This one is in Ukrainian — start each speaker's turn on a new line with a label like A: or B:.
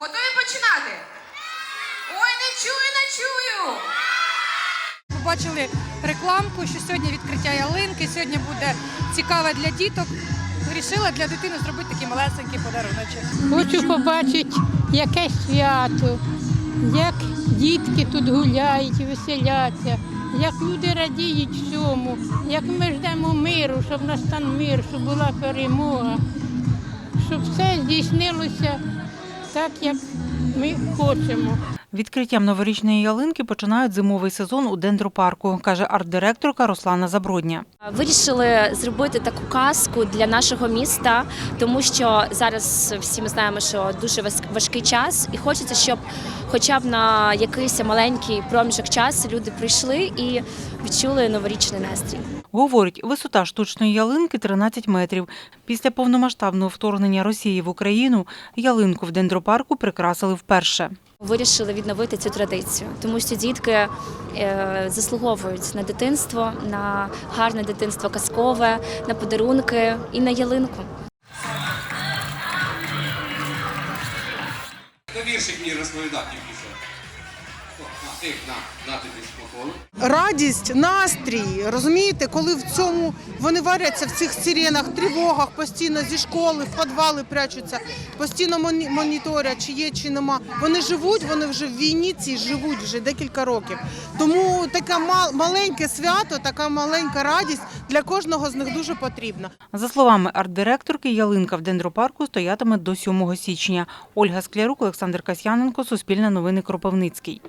A: Готові починати? Ой, не чую, не чую.
B: Побачили рекламку, що сьогодні відкриття ялинки, сьогодні буде цікаве для діток. Вирішила для дитини зробити такий малесенький подаруночок.
C: Хочу побачити яке свято, як дітки тут гуляють, веселяться, як люди радіють всьому, як ми ждемо миру, щоб настав мир, щоб була перемога, щоб все здійснилося так, як ми хочемо.
D: Відкриттям новорічної ялинки починають зимовий сезон у дендропарку, каже арт-директорка Руслана Забродня.
E: Вирішили зробити таку казку для нашого міста, тому що зараз всі ми знаємо, що дуже важ- важкий час, і хочеться, щоб хоча б на якийсь маленький проміжок часу люди прийшли і відчули новорічний настрій.
D: Говорить, висота штучної ялинки 13 метрів. Після повномасштабного вторгнення Росії в Україну ялинку в дендропарку прикрасили вперше.
E: Вирішили відновити цю традицію, тому що дітки е, заслуговують на дитинство, на гарне дитинство казкове, на подарунки і на ялинку.
F: Хто віршик мені розповідати тільки
G: радість, настрій. Розумієте, коли в цьому вони варяться в цих сиренах, тривогах, постійно зі школи, в підвали прячуться, постійно моні- моніторять, чи є, чи нема. Вони живуть, вони вже в війні цій живуть вже декілька років. Тому таке мал- маленьке свято, така маленька радість для кожного з них дуже потрібна.
D: За словами арт-директорки, ялинка в дендропарку стоятиме до 7 січня. Ольга Склярук, Олександр Касьяненко, Суспільне новини Кропивницький.